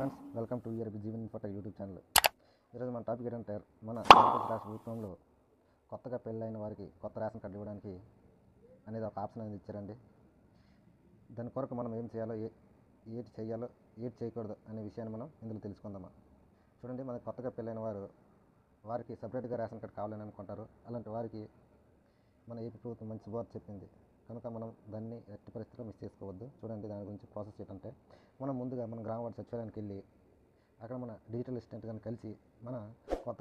Friends welcome to year Jeevan photo YouTube channel ఈరోజు మన topic ఏంటంటే మన ఆంధ్రప్రదేశ్ రాష్ట్ర ప్రభుత్వంలో కొత్తగా పెళ్ళైన వారికి కొత్త రేషన్ కార్డు ఇవ్వడానికి అనేది ఒక ఆప్షన్ అనేది ఇచ్చారండి. దాని కొరకు మనం ఏం చేయాలో ఏ ఏటి చేయాలో ఏటి చేయకూడదు అనే విషయాన్ని మనం ఇందులో తెలుసుకుందామా? చూడండి మనకి కొత్తగా పెళ్ళైన వారు వారికి సపరేట్గా రేషన్ కార్డు కావాలని అనుకుంటారు. అలాంటి వారికి మన ఏపీ ప్రభుత్వం మంచి శుభార్త చెప్పింది. కనుక మనం దాన్ని ఎట్టి పరిస్థితిలో మిస్ చేసుకోవద్దు. చూడండి దాని గురించి ప్రాసెస్ ఏంటంటే మనం ముందుగా మన గ్రామ వార్డు సచివాలయానికి వెళ్ళి అక్కడ మన డిజిటల్ అసిస్టెంట్ కానీ కలిసి మన కొత్త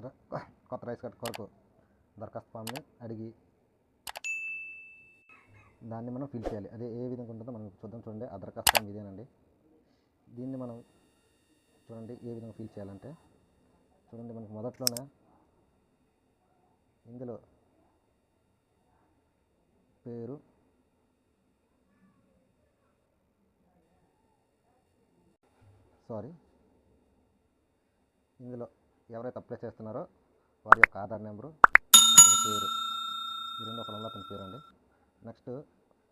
కొత్త రైస్ కార్డ్ కొరకు దరఖాస్తు ఫామ్ని అడిగి దాన్ని మనం ఫిల్ చేయాలి. అదే ఏ విధంగా ఉంటుందో మనం చూద్దాం. చూడండి ఆ దరఖాస్తు ఫామ్ ఇదేనండి. దీన్ని మనం చూడండి ఏ విధంగా ఫిల్ చేయాలంటే చూడండి మనకి మొదట్లోనే ఇందులో పేరు సారీ. ఇందులో ఎవరైతే అప్లై చేస్తున్నారో వారి యొక్క ఆధార్ నెంబరు అతని పేరు. ఈ రెండు ఒక అతని పేరు అండి నెక్స్ట్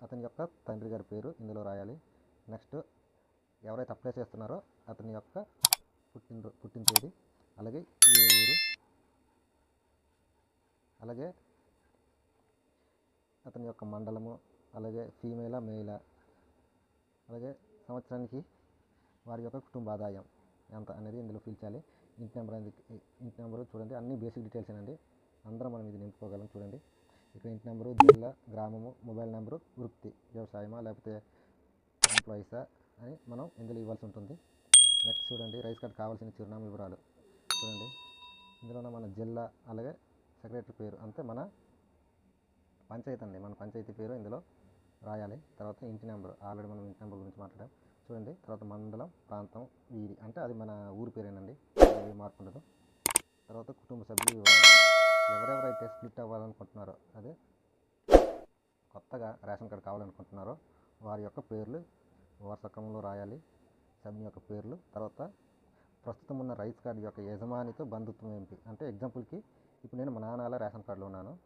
అతని యొక్క తండ్రి గారి పేరు ఇందులో రాయాలి. నెక్స్ట్ ఎవరైతే అప్లై చేస్తున్నారో అతని యొక్క పుట్టిన పుట్టిన తేదీ అలాగే ఏ ఊరు అలాగే అతని యొక్క మండలము అలాగే ఫీమేలా మేలా అలాగే సంవత్సరానికి వారి యొక్క కుటుంబ ఆదాయం ఎంత అనేది ఇందులో ఫిల్ చేయాలి ఇంటి నెంబర్ అనేది ఇంటి నెంబరు చూడండి అన్ని బేసిక్ డీటెయిల్స్ అండి అందరం మనం ఇది నింపుకోగలం చూడండి. ఇక్కడ ఇంటి నెంబరు జిల్లా గ్రామము మొబైల్ నెంబరు వృత్తి వ్యవసాయమా లేకపోతే ఎంప్లాయీసా అని మనం ఇందులో ఇవ్వాల్సి ఉంటుంది. నెక్స్ట్ చూడండి రైస్ కార్డ్ కావాల్సిన చిరునామా వివరాలు చూడండి. ఇందులో మన జిల్లా అలాగే సెక్రటరీ పేరు అంతే మన పంచాయతీ అండి. మన పంచాయతీ పేరు ఇందులో రాయాలి. తర్వాత ఇంటి నెంబర్ ఆల్రెడీ మనం ఇంటి నెంబర్ గురించి మాట్లాడాం. చూడండి తర్వాత మండలం ప్రాంతం వీధి. అంటే అది మన ఊరి పేరేనండి. ఏ మార్పు ఉండదు. తర్వాత కుటుంబ సభ్యులు వివరాలు. ఎవరెవరైతే స్ప్లిట్ అవ్వాలనుకుంటున్నారో అదే కొత్తగా రేషన్ కార్డు కావాలనుకుంటున్నారో వారి యొక్క పేర్లు వరుస క్రమంలో రాయాలి. సభ్యుని యొక్క పేర్లు తర్వాత ప్రస్తుతం ఉన్న రైస్ కార్డు యొక్క యజమానితో బంధుత్వం ఏంటి? అంటే ఎగ్జాంపుల్కి ఇప్పుడు నేను మా నాన్నల రేషన్ కార్డులో ఉన్నాను.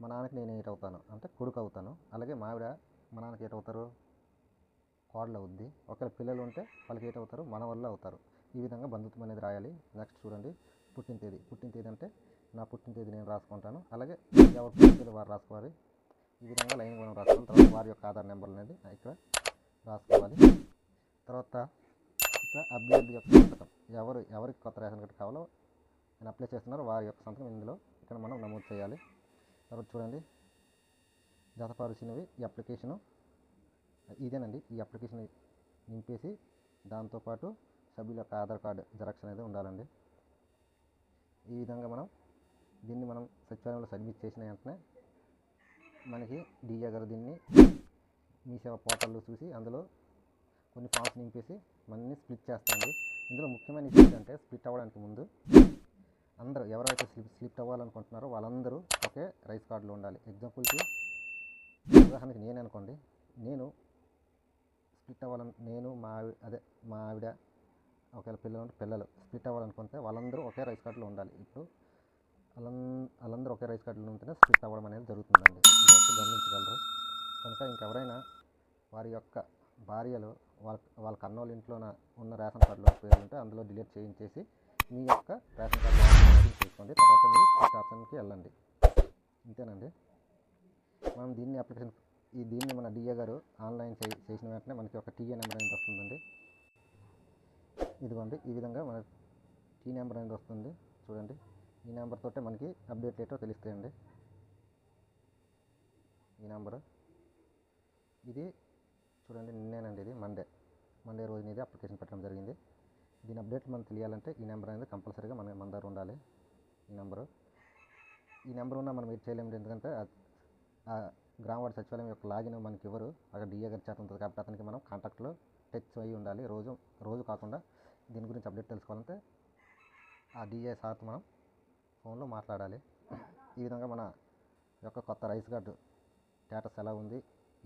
మా నాన్నకి నేను ఏటవుతాను అంటే కొడుకు అవుతాను. అలాగే మా ఆవిడ మా నాన్నకి ఏటవుతారు కోడలు అవుద్ది ఒకవేళ పిల్లలు ఉంటే వాళ్ళకి ఏటవుతారు మన వల్ల అవుతారు. ఈ విధంగా బంధుత్వం అనేది రాయాలి. నెక్స్ట్ చూడండి పుట్టిన తేదీ. పుట్టిన తేదీ అంటే నా పుట్టిన తేదీ నేను రాసుకుంటాను. అలాగే ఎవరు పుట్టిన తేదీ వారు రాసుకోవాలి. ఈ విధంగా లైన్ మనం రాసుకోవాలి తర్వాత వారి యొక్క ఆధార్ నెంబర్ అనేది ఇక్కడ రాసుకోవాలి. తర్వాత ఇక్కడ అభ్యర్థి యొక్క సంతకం. ఎవరు ఎవరికి కొత్త రేషన్ కార్డు కావాలో నేను అప్లై చేస్తున్నారో వారి యొక్క సంతకం ఇందులో ఇక్కడ మనం నమోదు చేయాలి. తర్వాత చూడండి జతపరిచినవి ఈ అప్లికేషను ఇదేనండి. ఈ అప్లికేషన్ నింపేసి దాంతోపాటు సభ్యుల యొక్క ఆధార్ కార్డు జెరాక్స్ అనేది ఉండాలండి. ఈ విధంగా మనం దీన్ని మనం సచివాలయంలో సబ్మిట్ చేసిన వెంటనే మనకి డిఏ గారు దీన్ని మీ సేవ పోర్టల్లో చూసి అందులో కొన్ని ఫామ్స్ నింపేసి మనల్ని స్ప్లిట్ చేస్తుంది ఇందులో ముఖ్యమైన విషయం ఏంటంటే స్ప్లిట్ అవ్వడానికి ముందు అందరూ ఎవరైతే స్లిప్ స్లిప్ అవ్వాలనుకుంటున్నారో వాళ్ళందరూ ఒకే రైస్ కార్డులో ఉండాలి. ఎగ్జాంపుల్కి ఉదాహరణకి నేను అనుకోండి నేను స్ప్లిట్ అవ్వాలని నేను మా అదే మా ఆవిడ ఒకవేళ పిల్లలు ఉంటే పిల్లలు స్ప్లిట్ అవ్వాలనుకుంటే వాళ్ళందరూ ఒకే రైస్ కార్డులో ఉండాలి. ఇప్పుడు వాళ్ళం వాళ్ళందరూ ఒకే రైస్ కార్డులో ఉంటేనే స్ప్లిట్ అవ్వడం అనేది జరుగుతుందండి. ఇది గమనించగలరు. కనుక ఇంకెవరైనా వారి యొక్క భార్యలు వాళ్ళ వాళ్ళ కన్నోళ్ళ ఇంట్లోన ఉన్న రేషన్ కార్డులో పేరు ఉంటే అందులో డిలీట్ చేయించేసి మీ యొక్క రేషన్ కార్డు చేసుకోండి. తర్వాత మీరు ఫస్ట్ ఆప్షన్కి వెళ్ళండి. ఇంతేనండి. మనం దీన్ని అప్లికేషన్ ఈ దీన్ని మన డిఏ గారు ఆన్లైన్ చే చేసిన వెంటనే మనకి ఒక టీఏ నెంబర్ అనేది వస్తుందండి. ఇదిగోండి ఈ విధంగా మన టీ నెంబర్ అనేది వస్తుంది. చూడండి ఈ నెంబర్ తోటే మనకి అప్డేట్ లేటో తెలుస్తాయండి. ఈ నెంబరు. ఇది చూడండి నిన్నేనండి ఇది మండే మండే రోజున ఇది అప్లికేషన్ పెట్టడం జరిగింది. దీని అప్డేట్ మనం తెలియాలంటే ఈ నెంబర్ అనేది కంపల్సరీగా మన మన దగ్గర ఉండాలి. ఈ నెంబరు. ఈ నెంబర్ ఉన్నా మనం వెయిట్ చేయలేము ఎందుకంటే గ్రామవాడ సచివాలయం యొక్క లాగిన్ మనకి ఇవ్వరు అక్కడ డిఏ గారి చేత ఉంటుంది కాబట్టి అతనికి మనం కాంటాక్ట్లో టచ్ అయ్యి ఉండాలి. రోజు రోజు కాకుండా దీని గురించి అప్డేట్ తెలుసుకోవాలంటే ఆ డిఏ సార్తో మనం ఫోన్లో మాట్లాడాలి. ఈ విధంగా మన యొక్క కొత్త రైస్ గార్డు స్టేటస్ ఎలా ఉంది?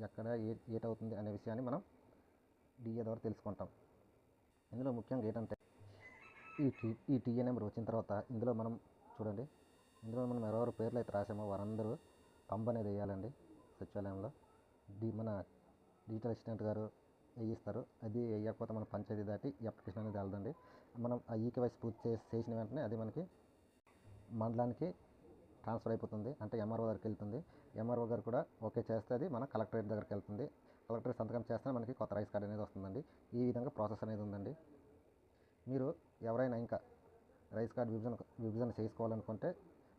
ఎక్కడ ఏ ఏటవుతుంది అనే విషయాన్ని మనం డిఏ ద్వారా తెలుసుకుంటాం. ఇందులో ముఖ్యంగా ఏంటంటే ఈ టీ ఈ టీఏ నెంబర్ వచ్చిన తర్వాత ఇందులో మనం చూడండి. ఇందులో మనం ఎవరెవరు పేర్లు అయితే రాసామో వారందరూ తంబ్ అనేది వేయాలండి. సచివాలయంలో డి మన డిజిటల్ అసిస్టెంట్ గారు వేయిస్తారు. అది వేయకపోతే మన పంచాయతీ దాటి అప్లికేషన్ అనేది వెళ్దండి. మనం ఆ ఈకేవైసీ పూర్తి చేసి చేసిన వెంటనే అది మనకి మండలానికి ట్రాన్స్ఫర్ అయిపోతుంది. అంటే ఎంఆర్ఓ దగ్గరికి వెళ్తుంది. ఎంఆర్ఓ గారు కూడా ఓకే చేస్తే అది మన కలెక్టరేట్ దగ్గరికి వెళ్తుంది. కలెక్టరేట్ సంతకం చేస్తే మనకి కొత్త రైస్ కార్డ్ అనేది వస్తుందండి. ఈ విధంగా ప్రాసెస్ అనేది ఉందండి. మీరు ఎవరైనా ఇంకా రైస్ కార్డ్ విభజన విభజన చేసుకోవాలనుకుంటే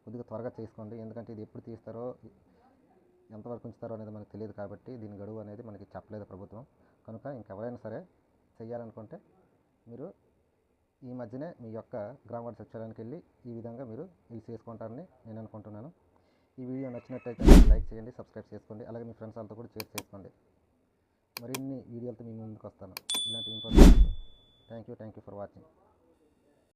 కొద్దిగా త్వరగా చేసుకోండి. ఎందుకంటే ఇది ఎప్పుడు తీస్తారో ఎంతవరకు ఉంచుతారో అనేది మనకు తెలియదు కాబట్టి దీని గడువు అనేది మనకి చెప్పలేదు ప్రభుత్వం. కనుక ఇంకెవరైనా సరే చేయాలనుకుంటే మీరు ఈ మధ్యనే మీ యొక్క గ్రామ సచివాలయానికి వెళ్ళి ఈ విధంగా మీరు ఇల్లు చేసుకుంటారని నేను అనుకుంటున్నాను. ఈ వీడియో నచ్చినట్టయితే లైక్ చేయండి సబ్స్క్రైబ్ చేసుకోండి అలాగే మీ ఫ్రెండ్స్ వాళ్ళతో కూడా షేర్ చేసుకోండి. మరిన్ని వీడియోలతో మీ ముందుకు వస్తాను. ఇలాంటి important thank you thank you for watching